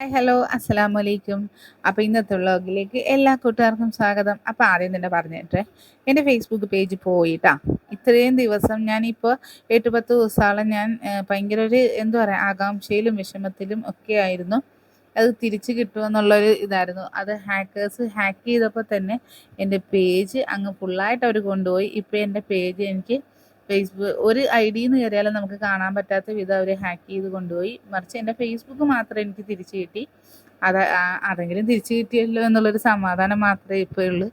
Hi hello അസ്സലാമു അലൈക്കും അപ്പോൾ ഇന്നത്തെ വ്ളോഗിലേക്ക് എല്ലാ കൂട്ടുകാർക്കും സ്വാഗതം. അപ്പോൾ ആദ്യം തന്നെ പറഞ്ഞിട്ട് എന്റെ ഫേസ്ബുക്ക് പേജ് പോയിട്ടാ. ഇത്രയും ദിവസം ഞാനിപ്പോൾ എട്ട് പത്ത് ദിവസമാളം ഞാൻ ഭയങ്കര ഒരു എന്താ പറയുക ആകാംക്ഷയിലും വിഷമത്തിലും ഒക്കെ ആയിരുന്നു. അത് തിരിച്ചു കിട്ടുമെന്നുള്ളൊരു ഇതായിരുന്നു. അത് ഹാക്കേഴ്സ് ഹാക്ക് ചെയ്തപ്പോൾ തന്നെ എന്റെ പേജ് അങ്ങ് ഫുള്ളായിട്ട് അവർ കൊണ്ടുപോയി. ഇപ്പോൾ എന്റെ പേജ് എനിക്ക് ഫേസ്ബുക്ക് ഒരു ഐ ഡിന്ന് കയറിയാലും നമുക്ക് കാണാൻ പറ്റാത്ത വിധം അവർ ഹാക്ക് ചെയ്ത് കൊണ്ടുപോയി. മറിച്ച് എന്റെ ഫേസ്ബുക്ക് മാത്രമേ എനിക്ക് തിരിച്ചു കിട്ടി. അത് അതെങ്കിലും തിരിച്ചു കിട്ടിയല്ലോ എന്നുള്ളൊരു സമാധാനം മാത്രമേ ഇപ്പോൾ ഉള്ളൂ.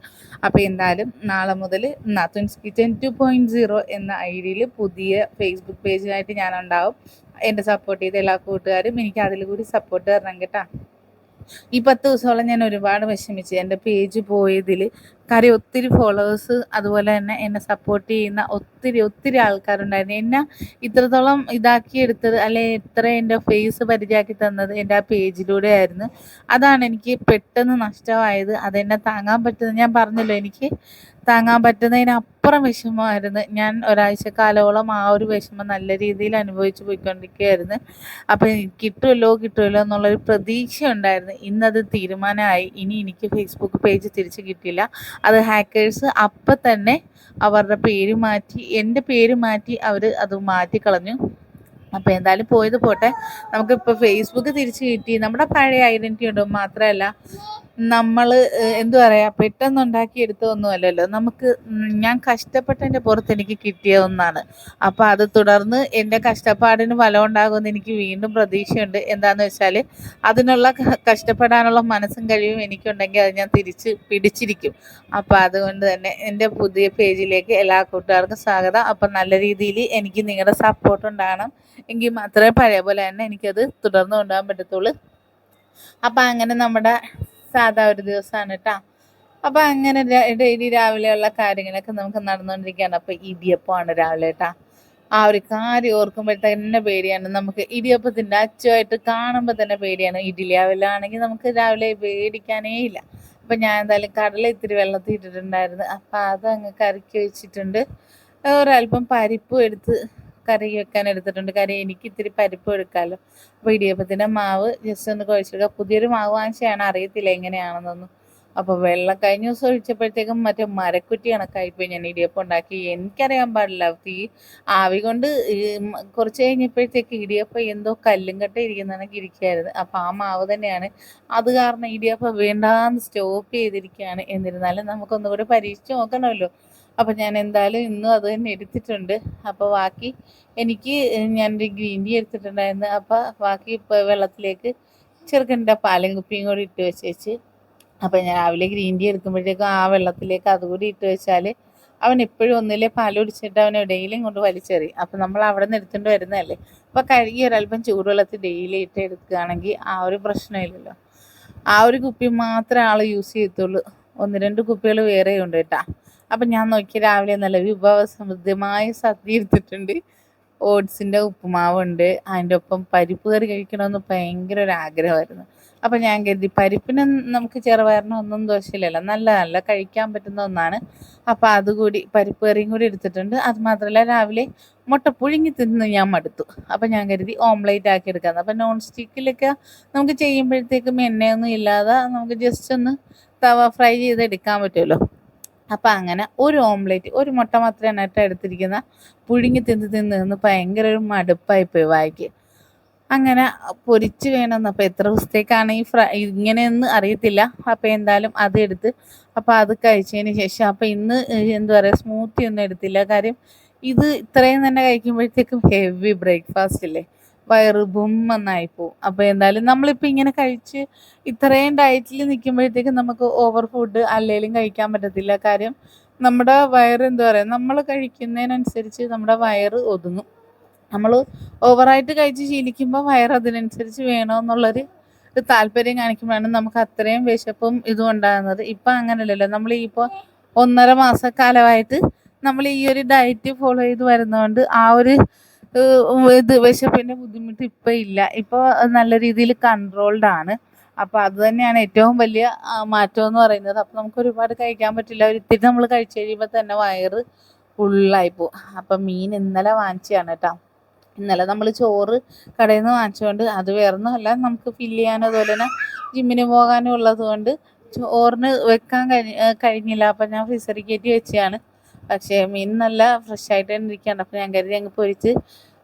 അപ്പോൾ എന്തായാലും നാളെ മുതൽ നാത്തുൻസ് കിച്ചൻ ടു പോയിന്റ് സീറോ എന്ന ഐ ഡിയിൽ പുതിയ ഫേസ്ബുക്ക് പേജിനായിട്ട് ഞാൻ ഉണ്ടാവും എന്റെ സപ്പോർട്ട് ചെയ്ത എല്ലാ കൂട്ടുകാരും എനിക്ക് അതിൽ കൂടി സപ്പോർട്ട് തരണം കേട്ടോ. ഈ പത്ത് ദിവസമോളം ഞാൻ ഒരുപാട് വിഷമിച്ചു. എന്റെ പേജ് പോയതിൽ കാര്യം ഒത്തിരി ഫോളോവേഴ്സ് അതുപോലെ തന്നെ എന്നെ സപ്പോർട്ട് ചെയ്യുന്ന ഒത്തിരി ഒത്തിരി ആൾക്കാരുണ്ടായിരുന്നു. എന്നെ ഇത്രത്തോളം ഇതാക്കി എടുത്തത് അല്ലെ ഇത്ര എന്റെ ഫേസ് പരിചയമാക്കി തന്നത് എന്റെ ആ പേജിലൂടെ ആയിരുന്നു. അതാണ് എനിക്ക് പെട്ടെന്ന് നഷ്ടമായത്. അതെന്നെ താങ്ങാൻ പറ്റുന്നത്. ഞാൻ പറഞ്ഞല്ലോ എനിക്ക് താങ്ങാൻ പറ്റുന്നതിനപ്പുറം വിഷമമായിരുന്നു. ഞാൻ ഒരാഴ്ച കാലോളം ആ ഒരു വിഷമം നല്ല രീതിയിൽ അനുഭവിച്ച് പോയിക്കൊണ്ടിരിക്കുകയായിരുന്നു. അപ്പം കിട്ടുമല്ലോ കിട്ടുമല്ലോ എന്നുള്ളൊരു പ്രതീക്ഷ ഉണ്ടായിരുന്നു ഇന്നത് തീരുമാനമായി. ഇനി എനിക്ക് ഫേസ്ബുക്ക് പേജ് തിരിച്ച് കിട്ടില്ല. അത് ഹാക്കേഴ്സ് അപ്പം തന്നെ അവരുടെ പേര് മാറ്റി എന്റെ പേര് മാറ്റി അവർ അത് മാറ്റിക്കളഞ്ഞു. അപ്പോൾ എന്തായാലും പോയത് പോട്ടെ. നമുക്കിപ്പോൾ ഫേസ്ബുക്ക് തിരിച്ച് കിട്ടി. നമ്മുടെ പഴയ ഐഡന്റിറ്റി ഉണ്ട്? മാത്രമല്ല നമ്മൾ എന്തു പറയുക പെട്ടെന്ന് ഉണ്ടാക്കിയെടുത്തതൊന്നുമല്ലല്ലോ നമുക്ക് ഞാൻ കഷ്ടപ്പെട്ടതിന്റെ പുറത്ത് എനിക്ക് കിട്ടിയ ഒന്നാണ്. അപ്പോൾ അത് തുടർന്ന് എന്റെ കഷ്ടപ്പാടിന് ഫലം ഉണ്ടാകുമെന്ന് എനിക്ക് വീണ്ടും പ്രതീക്ഷയുണ്ട്. എന്താണെന്ന് വെച്ചാൽ അതിനുള്ള കഷ്ടപ്പെടാനുള്ള മനസ്സും കഴിവും എനിക്കുണ്ടെങ്കിൽ അത് ഞാൻ തിരിച്ച് പിടിച്ചിരിക്കും. അപ്പോൾ അതുകൊണ്ട് തന്നെ എന്റെ പുതിയ പേജിലേക്ക് എല്ലാ കൂട്ടുകാർക്കും സ്വാഗതം. അപ്പം നല്ല രീതിയിൽ എനിക്ക് നിങ്ങളുടെ സപ്പോർട്ട് ഉണ്ടാകണം. എങ്കിൽ മാത്രമേ പഴയ പോലെ തന്നെ എനിക്കത് തുടർന്ന് കൊണ്ടുപോകാൻ പറ്റത്തുള്ളൂ. അപ്പം അങ്ങനെ നമ്മുടെ സാധാ ഒരു ദിവസമാണ് കേട്ടോ അപ്പം അങ്ങനെ ഡെയിലി രാവിലെയുള്ള കാര്യങ്ങളൊക്കെ നമുക്ക് നടന്നുകൊണ്ടിരിക്കുകയാണ് അപ്പം ഇടിയപ്പമാണ് രാവിലെ കേട്ടോ ആ ഒരു കാര്യം ഓർക്കുമ്പോഴത്തേക്ക് തന്നെ പേടിയാണ്. നമുക്ക് ഇടിയപ്പത്തിന്റെ അച്ചുമായിട്ട് കാണുമ്പോൾ തന്നെ പേടിയാണ്. ഇഡ്ഡലി ആണെങ്കിൽ നമുക്ക് രാവിലെ പേടിക്കാനേ ഇല്ല. അപ്പം ഞാൻ എന്തായാലും കടല ഇത്തിരി വെള്ളത്തിൽ ഇട്ടിട്ടുണ്ടായിരുന്നു. അപ്പം അത് അങ്ങ് കറിക്ക് വെച്ചിട്ടുണ്ട്. ഒരല്പം പരിപ്പും എടുത്ത് കറി വെക്കാൻ എടുത്തിട്ടുണ്ട്. കാര്യം എനിക്ക് ഇത്തിരി പരിപ്പ് എടുക്കാമല്ലോ അപ്പോൾ ഇടിയപ്പത്തിന്റെ മാവ് ജസ്റ്റ് ഒന്ന് കുഴച്ചെടുക്കുക പുതിയൊരു മാവ് വാങ്ങിച്ചാണ് അറിയത്തില്ല എങ്ങനെയാണെന്നൊന്നും. അപ്പോൾ വെള്ളം കഴിഞ്ഞ ദിവസം ഒഴിച്ചപ്പോഴത്തേക്കും മറ്റേ മരക്കുറ്റി കണക്കായിപ്പോയി ഞാൻ ഇടിയപ്പം ഉണ്ടാക്കി. എനിക്കറിയാൻ പാടില്ല. തീ ആവി കൊണ്ട് കുറച്ച് കഴിഞ്ഞപ്പോഴത്തേക്ക് ഇടിയപ്പം എന്തോ കല്ലും കട്ട ഇരിക്കുന്നതാണെങ്കിൽ ഇരിക്കുകയായിരുന്നു അപ്പോൾ ആ മാവ് തന്നെയാണ്. അത് കാരണം ഇടിയപ്പം വേണ്ടാന്ന് സ്റ്റോപ്പ് ചെയ്തിരിക്കുകയാണ് എന്നിരുന്നാലും നമുക്കൊന്നുകൂടെ പരീക്ഷിച്ച് നോക്കണമല്ലോ. അപ്പോൾ ഞാൻ എന്തായാലും ഇന്നും അത് തന്നെ എടുത്തിട്ടുണ്ട്. അപ്പോൾ ബാക്കി എനിക്ക് ഞാനൊരു ഗ്രീൻ ടീ എടുത്തിട്ടുണ്ടായിരുന്നു. അപ്പോൾ ബാക്കി ഇപ്പോൾ വെള്ളത്തിലേക്ക് ചെറുക്കന്റെ പാലും കുപ്പിയും കൂടി ഇട്ട് വെച്ചേച്ച് അപ്പോൾ ഞാൻ രാവിലെ ഗ്രീൻ ടീ എടുക്കുമ്പോഴത്തേക്കും ആ വെള്ളത്തിലേക്ക് അതുകൂടി ഇട്ട് വെച്ചാൽ അവൻ എപ്പോഴും ഒന്നിലെ പാൽ കുടിച്ചിട്ട് അവൻ എവിടെയെങ്കിലും കൊണ്ട് വലിച്ചെറിയും. അപ്പം നമ്മൾ അവിടെ നിന്ന് എടുത്തുകൊണ്ട് വരുന്നതല്ലേ? അപ്പോൾ കഴുകി ഒരല്പം ചൂടുവെള്ളത്തിൽ ഡെയിലി ഇട്ട് എടുക്കുകയാണെങ്കിൽ ആ ഒരു പ്രശ്നമില്ലല്ലോ. ആ ഒരു കുപ്പി മാത്രമേ ആൾ യൂസ് ചെയ്യത്തുള്ളൂ. ഒന്ന് രണ്ട് കുപ്പികൾ വേറെ ഉണ്ട് കേട്ടാ. അപ്പം ഞാൻ നോക്കി രാവിലെ നല്ല വിഭവസമൃദ്ധമായ സദ്യ എടുത്തിട്ടുണ്ട്. ഓട്സിന്റെ ഉപ്പുമാവുണ്ട്. അതിന്റെ ഒപ്പം പരിപ്പ് കറി കഴിക്കണമെന്ന് ഭയങ്കര ഒരു ആഗ്രഹമായിരുന്നു. അപ്പം ഞാൻ കരുതി പരിപ്പിന് നമുക്ക് ചെറുപയറിന് ഒന്നും ദോഷമില്ലല്ലോ നല്ല നല്ല കഴിക്കാൻ പറ്റുന്ന ഒന്നാണ്. അപ്പം അതുകൂടി പരിപ്പ് കറിയും കൂടി എടുത്തിട്ടുണ്ട്. അത് മാത്രമല്ല രാവിലെ മുട്ട പുഴുങ്ങി തിന്ന് ഞാൻ മടുത്തു. അപ്പം ഞാൻ കരുതി ഓംലേറ്റ് ആക്കി എടുക്കാം അപ്പം നോൺ സ്റ്റിക്കിലൊക്കെ നമുക്ക് ചെയ്യുമ്പോഴത്തേക്കും എണ്ണയൊന്നും ഇല്ലാതെ നമുക്ക് ജസ്റ്റ് ഒന്ന് തവ ഫ്രൈ ചെയ്ത് എടുക്കാൻ പറ്റുമല്ലോ. അപ്പം അങ്ങനെ ഒരു ഓംലെറ്റ് ഒരു മുട്ട മാത്രമാണ് കേട്ടോ എടുത്തിരിക്കുന്ന പുഴുങ്ങി തിന്ന് തിന്ന് തിന്ന് ഭയങ്കര ഒരു മടുപ്പായി പോയി വായിക്ക്. അങ്ങനെ പൊരിച്ച് വേണമെന്ന് അപ്പോൾ എത്ര ദിവസത്തേക്കാണ് ഈ ഫ്രൈ ഇങ്ങനെയൊന്നും അറിയത്തില്ല. അപ്പോൾ എന്തായാലും അത് എടുത്ത് അപ്പോൾ അത് കഴിച്ചതിന് ശേഷം അപ്പോൾ ഇന്ന് എന്താ പറയുക സ്മൂത്തി ഒന്നും എടുത്തില്ല. കാര്യം ഇത് ഇത്രയും തന്നെ കഴിക്കുമ്പോഴത്തേക്കും ഹെവി ബ്രേക്ക്ഫാസ്റ്റ് അല്ലേ വയറ് ബുമ്മെന്നായി പോവും. അപ്പോൾ എന്തായാലും നമ്മളിപ്പോൾ ഇങ്ങനെ കഴിച്ച് ഇത്രയും ഡയറ്റിൽ നിൽക്കുമ്പോഴത്തേക്കും നമുക്ക് ഓവർ ഫുഡ് അല്ലെങ്കിലും കഴിക്കാൻ പറ്റത്തില്ല. കാര്യം നമ്മുടെ വയറ് എന്താ പറയുക നമ്മൾ കഴിക്കുന്നതിനനുസരിച്ച് നമ്മുടെ വയറ് ഒതുങ്ങും. നമ്മൾ ഓവറായിട്ട് കഴിച്ച് ശീലിക്കുമ്പോൾ വയറ് അതിനനുസരിച്ച് വേണമെന്നുള്ളൊരു താല്പര്യം കാണിക്കുമ്പോഴാണ് നമുക്ക് അത്രയും വിശപ്പും ഇതും ഉണ്ടാകുന്നത്. ഇപ്പം അങ്ങനെയല്ലല്ലോ നമ്മൾ ഇപ്പോൾ ഒന്നര മാസക്കാലമായിട്ട് നമ്മൾ ഈ ഒരു ഡയറ്റ് ഫോളോ ചെയ്ത് വരുന്നതുകൊണ്ട് ആ ഒരു ഇത് വിശപ്പിന്റെ ബുദ്ധിമുട്ട് ഇപ്പം ഇല്ല. ഇപ്പോൾ നല്ല രീതിയിൽ കൺട്രോൾഡ് ആണ്. അപ്പോൾ അത് തന്നെയാണ് ഏറ്റവും വലിയ മാറ്റം എന്ന് പറയുന്നത്. അപ്പോൾ നമുക്ക് ഒരുപാട് കഴിക്കാൻ പറ്റില്ല. ഒരിത്തിരി നമ്മൾ കഴിച്ചു കഴിയുമ്പോൾ തന്നെ വയറ് ഫുള്ളായി പോകും അപ്പം മീൻ ഇന്നലെ വാങ്ങിച്ചതാണ് കേട്ടോ. ഇന്നലെ നമ്മൾ ചോറ് കടയിൽ നിന്ന് വാങ്ങിച്ചുകൊണ്ട് അത് വേറൊന്നുമല്ല നമുക്ക് ഫില്ല് ചെയ്യാനും അതുപോലെ തന്നെ ജിമ്മിന് പോകാനും ഉള്ളത് കൊണ്ട് ചോറിന് വെക്കാൻ കഴി കഴിഞ്ഞില്ല. അപ്പം ഞാൻ ഫ്രീസറിൽ കയറ്റി വെച്ചതാണ്. പക്ഷേ മീൻ നല്ല ഫ്രഷ് ആയിട്ട് തന്നെ ഇരിക്കുകയാണ്. അപ്പം ഞാൻ കരുതി അങ്ങ് പൊരിച്ച്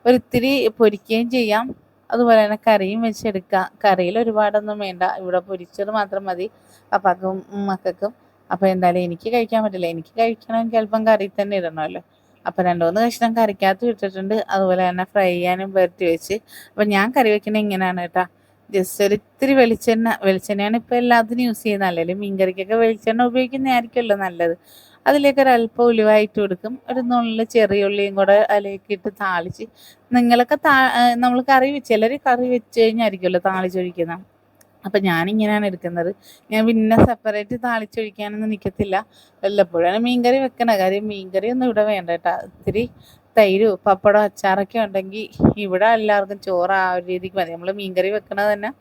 ഒരിത്തിരി പൊരിക്കുകയും ചെയ്യാം. അതുപോലെ തന്നെ കറിയും വെച്ചെടുക്കാം കറിയിൽ ഒരുപാടൊന്നും വേണ്ട. ഇവിടെ പൊരിച്ചത് മാത്രം മതി. അപ്പക്കും മക്കൾക്കും. അപ്പോൾ എന്തായാലും എനിക്ക് കഴിക്കാൻ പറ്റില്ല. എനിക്ക് കഴിക്കണമെങ്കിൽ അല്പം കറി തന്നെ ഇടണമല്ലോ. അപ്പോൾ രണ്ട് മൂന്ന് കഷ്ണം കറിക്കകത്ത് ഇട്ടിട്ടുണ്ട്. അതുപോലെ തന്നെ ഫ്രൈ ചെയ്യാനും പുരട്ടി വെച്ച്. അപ്പോൾ ഞാൻ കറി വെക്കുന്നത് ഇങ്ങനെയാണ് കേട്ടോ. ജസ്റ്റ് ഒരു ഇത്തിരി വെളിച്ചെണ്ണ. വെളിച്ചെണ്ണയാണ് ഇപ്പോൾ എല്ലാത്തിനും യൂസ് ചെയ്യുന്നത്. അല്ലെങ്കിൽ മീൻകറിക്കൊക്കെ വെളിച്ചെണ്ണ ഉപയോഗിക്കുന്നതായിരിക്കുമല്ലോ നല്ലത്. അതിലേക്ക് ഒരു അല്പം ഉലുവായിട്ട് കൊടുക്കും. ഒരു നുള്ളിൽ ചെറിയ ഉള്ളിയും കൂടെ അതിലേക്ക് ഇട്ട് താളിച്ച്. നിങ്ങളൊക്കെ താ നമ്മൾ കറി വെച്ച് ചിലർ കറി വെച്ച് കഴിഞ്ഞായിരിക്കുമല്ലോ താളിച്ചൊഴിക്കുന്നത് അപ്പം ഞാനിങ്ങനെയാണ് എടുക്കുന്നത്. ഞാൻ പിന്നെ സെപ്പറേറ്റ് താളിച്ചൊഴിക്കാനൊന്നും നിൽക്കത്തില്ല വല്ലപ്പോഴാണ് മീൻകറി വെക്കണ. കാര്യം മീൻകറി ഒന്നും ഇവിടെ വേണ്ട കേട്ടോ. ഇത്തിരി തൈര് പപ്പടം അച്ചാറൊക്കെ ഉണ്ടെങ്കിൽ ഇവിടെ എല്ലാവർക്കും ചോറ് ആ ഒരു രീതിക്ക് മതി. നമ്മൾ മീൻകറി വെക്കണത് തന്നെ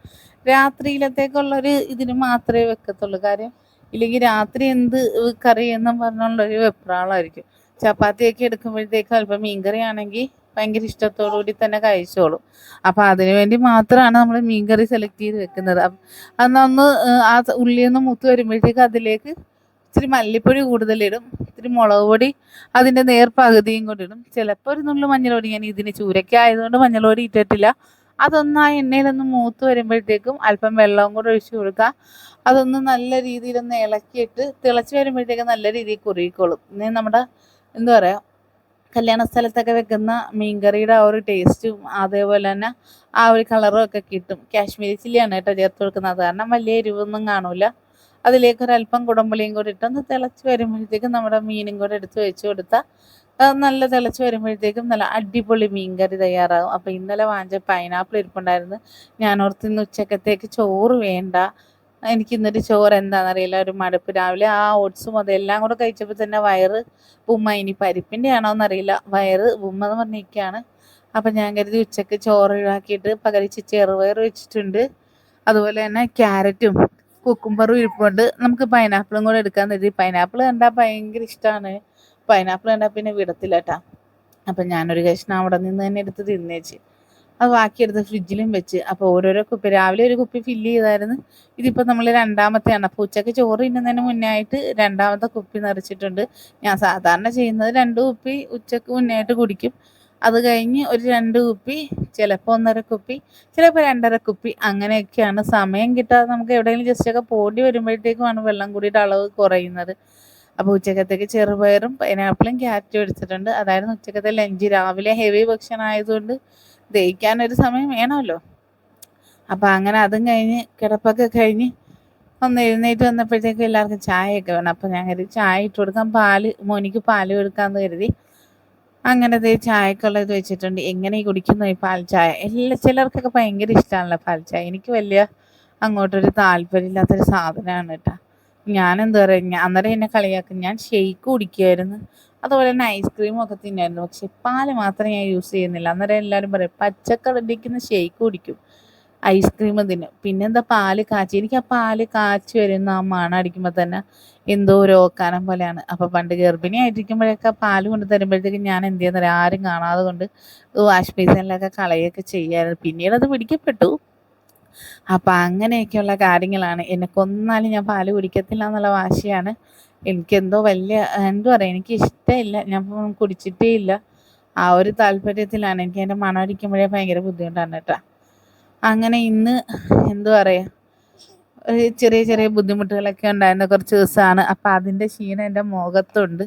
രാത്രിയിലത്തേക്കുള്ളൊരു ഇതിന് മാത്രമേ വെക്കത്തുള്ളൂ. കാര്യം ഇല്ലെങ്കിൽ രാത്രി എന്ത് കറി എന്നും പറഞ്ഞുള്ളൊരു വെപ്രാളമായിരിക്കും ചപ്പാത്തിയൊക്കെ എടുക്കുമ്പോഴത്തേക്ക് അല്പം മീൻകറി ആണെങ്കിൽ ഭയങ്കര ഇഷ്ടത്തോടു കൂടി തന്നെ കഴിച്ചോളും. അപ്പം അതിനു വേണ്ടി മാത്രമാണ് നമ്മൾ മീൻകറി സെലക്ട് ചെയ്ത് വെക്കുന്നത്. അന്നൊന്ന് ആ ഉള്ളിയൊന്ന് മുത്ത് വരുമ്പോഴത്തേക്ക് അതിലേക്ക് ഇച്ചിരി മല്ലിപ്പൊടി കൂടുതലിടും ഇത്തിരി മുളക് പൊടി അതിന്റെ നേർപ്പകുതിയും കൊണ്ടിടും ചിലപ്പോൾ ഒരു നുള്ളു മഞ്ഞൾ പൊടി ഞാൻ ഇതിന് ചൂരയ്ക്ക ആയതുകൊണ്ട് പൊടി ഇട്ടിട്ടില്ല. അതൊന്ന് ആ എണ്ണയിലൊന്ന് മൂത്ത് വരുമ്പോഴത്തേക്കും അല്പം വെള്ളവും കൂടെ ഒഴിച്ചു കൊടുക്കുക. അതൊന്ന് നല്ല രീതിയിലൊന്ന് ഇളക്കിയിട്ട് തിളച്ച് വരുമ്പോഴത്തേക്കും നല്ല രീതിയിൽ കുറുകിക്കോളും. ഇനി നമ്മുടെ എന്താ പറയുക കല്യാണ സ്ഥലത്തൊക്കെ വെക്കുന്ന മീൻകറിയുടെ ആ ഒരു ടേസ്റ്റും അതേപോലെ തന്നെ ആ ഒരു കളറും ഒക്കെ കിട്ടും. കാശ്മീരി ചില്ലിയാണ് കേട്ടോ ചേർത്ത് കൊടുക്കുന്നത്. കാരണം വലിയ എരിവൊന്നും കാണൂല. അതിലേക്ക് ഒരു അല്പം കുടമ്പുളിയും കൂടി ഇട്ടൊന്ന് തിളച്ച് വരുമ്പോഴത്തേക്കും നമ്മുടെ മീനും കൂടെ എടുത്ത് വെച്ച് കൊടുത്താൽ നല്ല തിളച്ച് വരുമ്പോഴത്തേക്കും നല്ല അടിപൊളി മീൻകറി തയ്യാറാകും. അപ്പോൾ ഇന്നലെ വാങ്ങിച്ച പൈനാപ്പിൾ ഇരിപ്പുണ്ടായിരുന്നു. ഞാൻ ഓർത്ത് ഇന്ന് ഉച്ചക്കത്തേക്ക് ചോറ് വേണ്ട. എനിക്ക് ഇന്നൊരു ചോറ് എന്താണെന്നറിയില്ല. ഒരു മടുപ്പ്. രാവിലെ ആ ഓട്സും അതെല്ലാം കൂടെ കഴിച്ചപ്പോൾ തന്നെ വയറ് ഉമ്മ ഇനി പരിപ്പിന്റെ ആണോ എന്നറിയില്ല. വയറ് ഉമ്മ എന്ന് പറഞ്ഞിരിക്കുകയാണ് അപ്പം ഞാൻ കരുതി ഉച്ചയ്ക്ക് ചോറ് ഒഴിവാക്കിയിട്ട് പകരിച്ച് ചെറുപയർ വെച്ചിട്ടുണ്ട്. അതുപോലെ തന്നെ ക്യാരറ്റും കുക്കുംബറും ഇരിപ്പുണ്ട്. നമുക്ക് പൈനാപ്പിളും കൂടെ എടുക്കാൻ കരുതി പൈനാപ്പിൾ കണ്ടാൽ ഭയങ്കര ഇഷ്ടമാണ് പൈനാപ്പിൾ കണ്ടാൽ പിന്നെ വിടത്തില്ല കേട്ടാ അപ്പം ഞാനൊരു കഷ്ണം അവിടെ നിന്ന് തന്നെ എടുത്ത് തിന്നേച്ച് അത് ബാക്കിയെടുത്ത് ഫ്രിഡ്ജിലും വെച്ച്. അപ്പോൾ ഓരോരോ കുപ്പി രാവിലെ ഒരു കുപ്പി ഫില്ല് ചെയ്തായിരുന്നു. ഇതിപ്പോൾ നമ്മൾ രണ്ടാമത്തെയാണ്. അപ്പോൾ ഉച്ചയ്ക്ക് ചോറ് തിന്നുന്നതിന് മുന്നേ ആയിട്ട് രണ്ടാമത്തെ കുപ്പി നിറച്ചിട്ടുണ്ട്. ഞാൻ സാധാരണ ചെയ്യുന്നത് രണ്ട് കുപ്പി ഉച്ചയ്ക്ക് മുന്നേ ആയിട്ട് കുടിക്കും. അത് കഴിഞ്ഞ് ഒരു രണ്ട് കുപ്പി ചിലപ്പോൾ ഒന്നര കുപ്പി ചിലപ്പോൾ രണ്ടര കുപ്പി അങ്ങനെയൊക്കെയാണ്. സമയം കിട്ടാതെ നമുക്ക് എവിടെയെങ്കിലും ജസ്റ്റൊക്കെ പോണ്ടി വരുമ്പോഴത്തേക്കുമാണ് വെള്ളം കൂടിയിട്ട് അളവ് കുറയുന്നത്. അപ്പോൾ ഉച്ചക്കത്തേക്ക് ചെറുപയറും പൈനാപ്പിളും ക്യാരറ്റും എടുത്തിട്ടുണ്ട്. അതായിരുന്നു ഉച്ചക്കത്തെ ലഞ്ച് രാവിലെ ഹെവി ഭക്ഷണം ആയതുകൊണ്ട് ദഹിക്കാനൊരു സമയം വേണമല്ലോ. അപ്പോൾ അങ്ങനെ അതും കഴിഞ്ഞ് കിടപ്പൊക്കെ കഴിഞ്ഞ് ഒന്ന് എഴുന്നേറ്റ് വന്നപ്പോഴത്തേക്കും എല്ലാവർക്കും ചായയൊക്കെ വേണം. അപ്പോൾ ഞാൻ കരുതി ചായ ഇട്ട് കൊടുക്കാം. പാൽ മോനിക്ക് പാൽ കൊടുക്കാമെന്ന് കരുതി അങ്ങനെ ദേ ചായക്കുള്ള ഇത് വെച്ചിട്ടുണ്ട്. എങ്ങനെ കുടിക്കുന്നു ഈ പാൽ ചായ? എല്ലാ ചിലർക്കൊക്കെ ഭയങ്കര ഇഷ്ടമാണല്ലോ പാൽ ചായ. എനിക്ക് വലിയ അങ്ങോട്ടൊരു താല്പര്യമില്ലാത്തൊരു സാധനമാണ് കേട്ടോ. ഞാൻ എന്താ പറയുക അന്നേരം എന്നെ കളിയാക്കും. ഞാൻ ഷെയ്ക്ക് കുടിക്കുമായിരുന്നു അതുപോലെ തന്നെ ഐസ്ക്രീമും ഒക്കെ തിന്നായിരുന്നു. പക്ഷെ പാൽ മാത്രം ഞാൻ യൂസ് ചെയ്യുന്നില്ല. അന്നേരം എല്ലാവരും പറയും പച്ചക്കറിക്കുന്ന ഷെയ്ക്ക് കുടിക്കും. ഐസ്ക്രീം തിന്നും. പിന്നെന്താ പാൽ കാച്ചി. എനിക്ക് ആ പാൽ കാച്ചി വരുന്ന ആ മണം അടിക്കുമ്പോൾ തന്നെ എന്തോ ഒരു ഓക്കാനം പോലെയാണ്. അപ്പോൾ പണ്ട് ഗർഭിണി ആയിട്ടിരിക്കുമ്പോഴൊക്കെ പാൽ കൊണ്ട് തരുമ്പോഴത്തേക്കും ഞാൻ എന്ത് ചെയ്യുന്നില്ല ആരും കാണാതെ കൊണ്ട് വാഷ് ബേസിനിലൊക്കെ കളയൊക്കെ ചെയ്യായിരുന്നു. പിന്നീട് അത് പിടിക്കപ്പെട്ടു. അപ്പം അങ്ങനെയൊക്കെയുള്ള കാര്യങ്ങളാണ്. എന്നെ കൊന്നാലും ഞാൻ പാൽ കുടിക്കത്തില്ല എന്നുള്ള വാശിയാണ്. എനിക്കെന്തോ വലിയ എന്തോ പറയാം എനിക്ക് ഇഷ്ടമില്ല. ഞാൻ കുടിച്ചിട്ടേ ഇല്ല. ആ ഒരു താല്പര്യത്തിലാണ് എനിക്ക് എന്റെ മണം അടിക്കുമ്പോഴേ ഭയങ്കര ബുദ്ധിമുട്ടാണ് കേട്ടോ. അങ്ങനെ ഇന്ന് എന്തോ പറയുക ചെറിയ ചെറിയ ബുദ്ധിമുട്ടുകളൊക്കെ ഉണ്ടായിരുന്ന കുറച്ച് ദിവസമാണ്. അപ്പം അതിന്റെ ക്ഷീണം എന്റെ മുഖത്തുണ്ട്.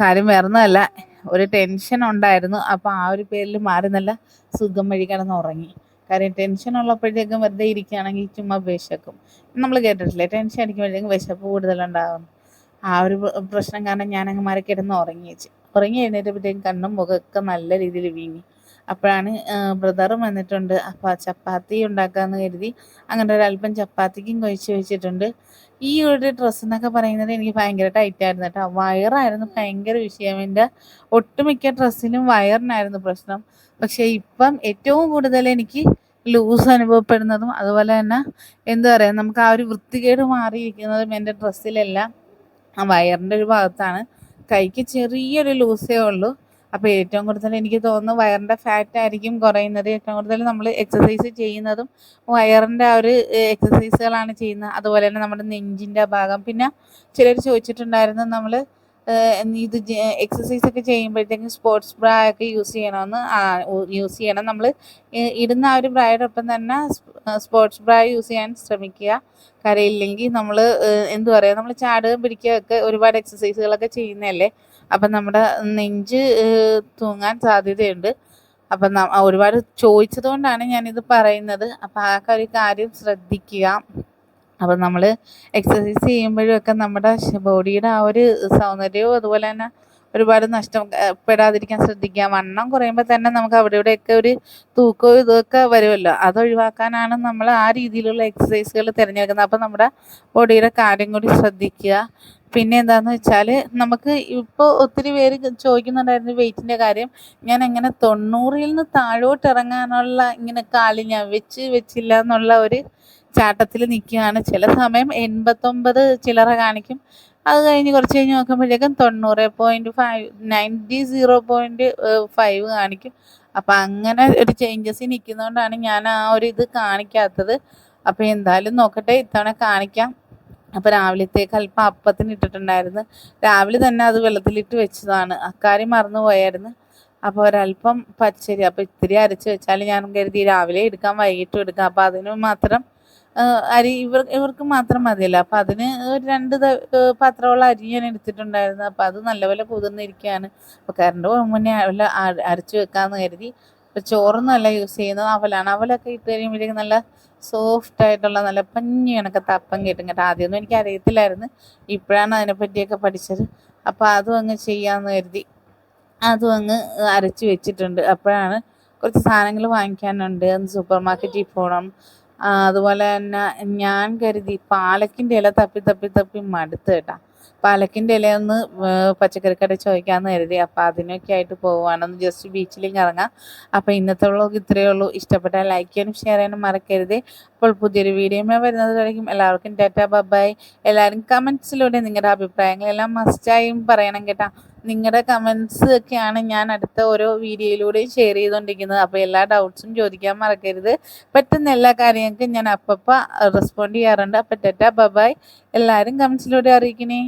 കാര്യം വേറൊന്നുമല്ല ഒരു ടെൻഷൻ ഉണ്ടായിരുന്നു. അപ്പോൾ ആ ഒരു പേരിൽ മാറി നല്ല സുഖം വഴി കിടന്ന് ഉറങ്ങി കാര്യം ടെൻഷൻ ഉള്ളപ്പോഴത്തേക്കും വെറുതെ ഇരിക്കുകയാണെങ്കിൽ ചുമ്മാ വിശക്കും. നമ്മൾ കേട്ടിട്ടില്ലേ? ടെൻഷൻ അടിക്കുമ്പോഴത്തേക്കും വിശപ്പ് കൂടുതലുണ്ടാകും ആ ഒരു പ്രശ്നം കാരണം ഞാൻ അങ്ങ് മാറി കിടന്ന് ഉറങ്ങി വെച്ച്. ഉറങ്ങി എഴുന്നേറ്റപ്പോഴത്തേക്കും കണ്ണും മുഖമൊക്കെ നല്ല രീതിയിൽ വീങ്ങി. അപ്പോഴാണ് ബ്രദറും വന്നിട്ടുണ്ട്. അപ്പോൾ ചപ്പാത്തി ഉണ്ടാക്കാമെന്ന് കരുതി അങ്ങനെ ഒരല്പം ചപ്പാത്തിക്കും കഴിച്ച് വെച്ചിട്ടുണ്ട്. ഈ ഒരു ഡ്രസ്സ് എന്നൊക്കെ പറയുന്നത് എനിക്ക് ഭയങ്കര ടൈറ്റ് ആയിരുന്നു കേട്ടോ. വയറായിരുന്നു ഭയങ്കര വിഷയം. എന്റെ ഒട്ടുമിക്ക ഡ്രസ്സിനും വയറിനായിരുന്നു പ്രശ്നം. പക്ഷേ ഇപ്പം ഏറ്റവും കൂടുതൽ എനിക്ക് ലൂസ് അനുഭവപ്പെടുന്നതും അതുപോലെ തന്നെ എന്താ പറയുക നമുക്ക് ആ ഒരു വൃത്തികേട് മാറിയിരിക്കുന്നതും എന്റെ ഡ്രസ്സിലെല്ലാം ആ വയറിന്റെ ഒരു ഭാഗത്താണ്. കൈക്ക് ചെറിയൊരു ലൂസേ ഉള്ളൂ. അപ്പോൾ ഏറ്റവും കൂടുതൽ എനിക്ക് തോന്നുന്നു വയറിന്റെ ഫാറ്റ് ആയിരിക്കും കുറയുന്നത്. ഏറ്റവും കൂടുതൽ നമ്മൾ എക്സസൈസ് ചെയ്യുന്നതും വയറിന്റെ ആ ഒരു എക്സസൈസുകളാണ് ചെയ്യുന്നത്. അതുപോലെ തന്നെ നമ്മുടെ നെഞ്ചിന്റെ ഭാഗം. പിന്നെ ചിലർ ചോദിച്ചിട്ടുണ്ടായിരുന്നു നമ്മൾ ഇത് എക്സസൈസ് ഒക്കെ ചെയ്യുമ്പോഴത്തേക്കും സ്പോർട്സ് ബ്രാ ഒക്കെ യൂസ് ചെയ്യണമെന്ന് യൂസ് ചെയ്യണം. നമ്മൾ ഇടുന്ന ആ ഒരു ബ്രായോടൊപ്പം തന്നെ സ്പോർട്സ് ബ്രാ യൂസ് ചെയ്യാൻ ശ്രമിക്കുക. കരയില്ലെങ്കിൽ നമ്മൾ എന്തു പറയുക നമ്മൾ ചാടുകയും പിടിക്കുകയൊക്കെ ഒരുപാട് എക്സസൈസുകളൊക്കെ ചെയ്യുന്നതല്ലേ? അപ്പം നമ്മുടെ നെഞ്ച് തൂങ്ങാൻ സാധ്യതയുണ്ട്. അപ്പം ഒരുപാട് ചോദിച്ചത് കൊണ്ടാണ് ഞാനിത് പറയുന്നത്. അപ്പം ആ ഒരു കാര്യം ശ്രദ്ധിക്കുക. അപ്പം നമ്മൾ എക്സസൈസ് ചെയ്യുമ്പോഴും ഒക്കെ നമ്മുടെ ബോഡിയുടെ ആ ഒരു സൗന്ദര്യവും അതുപോലെ തന്നെ ഒരുപാട് നഷ്ടപ്പെടാതിരിക്കാൻ ശ്രദ്ധിക്കുക. വണ്ണം കുറയുമ്പോൾ തന്നെ നമുക്ക് അവിടെ ഇവിടെയൊക്കെ ഒരു തൂക്കവും ഇതൊക്കെ വരുമല്ലോ. അത് ഒഴിവാക്കാനാണ് നമ്മൾ ആ രീതിയിലുള്ള എക്സസൈസുകൾ തിരഞ്ഞെടുക്കുന്നത്. അപ്പം നമ്മുടെ ബോഡിയുടെ കാര്യം കൂടി ശ്രദ്ധിക്കുക. പിന്നെ എന്താണെന്ന് വെച്ചാൽ നമുക്ക് ഇപ്പോൾ ഒത്തിരി പേര് ചോദിക്കുന്നുണ്ടായിരുന്നു വെയിറ്റിന്റെ കാര്യം. ഞാൻ എങ്ങനെ തൊണ്ണൂറിൽ നിന്ന് താഴോട്ട് ഇറങ്ങാനുള്ള ഇങ്ങനെ കാൽ ഞാൻ വെച്ച് വെച്ചില്ല എന്നുള്ള ഒരു ചാട്ടത്തിൽ നിൽക്കുകയാണ്. ചില സമയം എൺപത്തൊമ്പത് ചില്ലറ കാണിക്കും. അത് കഴിഞ്ഞ് കുറച്ച് കഴിഞ്ഞ് നോക്കുമ്പോഴേക്കും തൊണ്ണൂറ് point five ninety zero point five കാണിക്കും. അപ്പം അങ്ങനെ ഒരു ചേഞ്ചസ് നിൽക്കുന്നതുകൊണ്ടാണ് ഞാൻ ആ ഒരു ഇത് കാണിക്കാത്തത്. അപ്പോൾ എന്തായാലും നോക്കട്ടെ ഇത്തവണ കാണിക്കാം. അപ്പോൾ രാവിലത്തേക്ക് അല്പം അപ്പത്തിന് ഇട്ടിട്ടുണ്ടായിരുന്നു. രാവിലെ തന്നെ അത് വെള്ളത്തിലിട്ട് വെച്ചതാണ്. അക്കാര്യം മറന്നു പോയായിരുന്നു. അപ്പോൾ ഒരല്പം പച്ചരി അപ്പോൾ ഇത്തിരി അരച്ച് വെച്ചാൽ ഞാൻ കരുതി രാവിലെ എടുക്കാം വൈകിട്ടും എടുക്കാം. അപ്പോൾ അതിന് മാത്രം അരി ഇവർ ഇവർക്ക് മാത്രം മതിയല്ലോ. അപ്പം അതിന് ഒരു രണ്ട് പാത്രമുള്ള അരി ഞാൻ എടുത്തിട്ടുണ്ടായിരുന്നു. അപ്പം അത് നല്ലപോലെ കുതിർന്നിരിക്കുകയാണ്. അപ്പോൾ കറണ്ട് മുന്നേ അരച്ച് വെക്കാമെന്ന് കരുതി. ഇപ്പം ചോറൊന്നും അല്ല യൂസ് ചെയ്യുന്നത്. അവലാണ്. അവലൊക്കെ ഇട്ട് കഴിയുമ്പോഴേക്കും നല്ല സോഫ്റ്റ് ആയിട്ടുള്ള നല്ല പഞ്ഞി കണക്ക് തപ്പം കിട്ടും കേട്ടോ. ആദ്യമൊന്നും എനിക്ക് അറിയത്തില്ലായിരുന്നു. ഇപ്പോഴാണ് അതിനെപ്പറ്റിയൊക്കെ പഠിച്ചത്. അപ്പോൾ അതും അങ്ങ് ചെയ്യാമെന്ന് കരുതി. അതും അങ്ങ് അരച്ച് വെച്ചിട്ടുണ്ട്. അപ്പോഴാണ് കുറച്ച് സാധനങ്ങൾ വാങ്ങിക്കാനുണ്ട്. സൂപ്പർ മാർക്കറ്റിൽ പോകണം അതുപോലെ തന്നെ ഞാൻ കരുതി പാലക്കിന്റെ ഇല തപ്പി തപ്പി തപ്പി മടുത്ത് കേട്ടാ. പാലക്കിന്റെ ഇലയൊന്ന് പച്ചക്കറിക്കട ചോദിക്കാമെന്ന് കരുതി. അപ്പോൾ അതിനൊക്കെ ആയിട്ട് പോവുകയാണെന്ന് ജസ്റ്റ് ബീച്ചിലേക്ക് ഇറങ്ങാം. അപ്പോൾ ഇന്നത്തെ വ്ളോഗ് ഇത്രയേ ഉള്ളൂ. ഇഷ്ടപ്പെട്ടാൽ ലൈക്ക് ചെയ്യാനും ഷെയർ ചെയ്യാനും മറക്കരുത്. അപ്പോൾ പുതിയൊരു വീഡിയോയുമായി വരുന്നത് വരയ്ക്കും എല്ലാവർക്കും ടാറ്റ ബബായ് എല്ലാവരും കമൻസിലൂടെ നിങ്ങളുടെ അഭിപ്രായങ്ങളെല്ലാം മസ്റ്റായും പറയണം കേട്ടാ. നിങ്ങളുടെ കമൻസ് ഒക്കെയാണ് ഞാൻ അടുത്ത ഓരോ വീഡിയോയിലൂടെയും ഷെയർ ചെയ്തുകൊണ്ടിരിക്കുന്നത് അപ്പോൾ എല്ലാ ഡൗട്ട്സും ചോദിക്കാൻ മറക്കരുത്. പറ്റുന്ന എല്ലാ കാര്യങ്ങൾക്കും ഞാൻ അപ്പപ്പോൾ റെസ്പോണ്ട് ചെയ്യാറുണ്ട്. അപ്പോൾ ടെറ്റ ബബായ്. എല്ലാവരും കമൻസിലൂടെ അറിയിക്കണേ.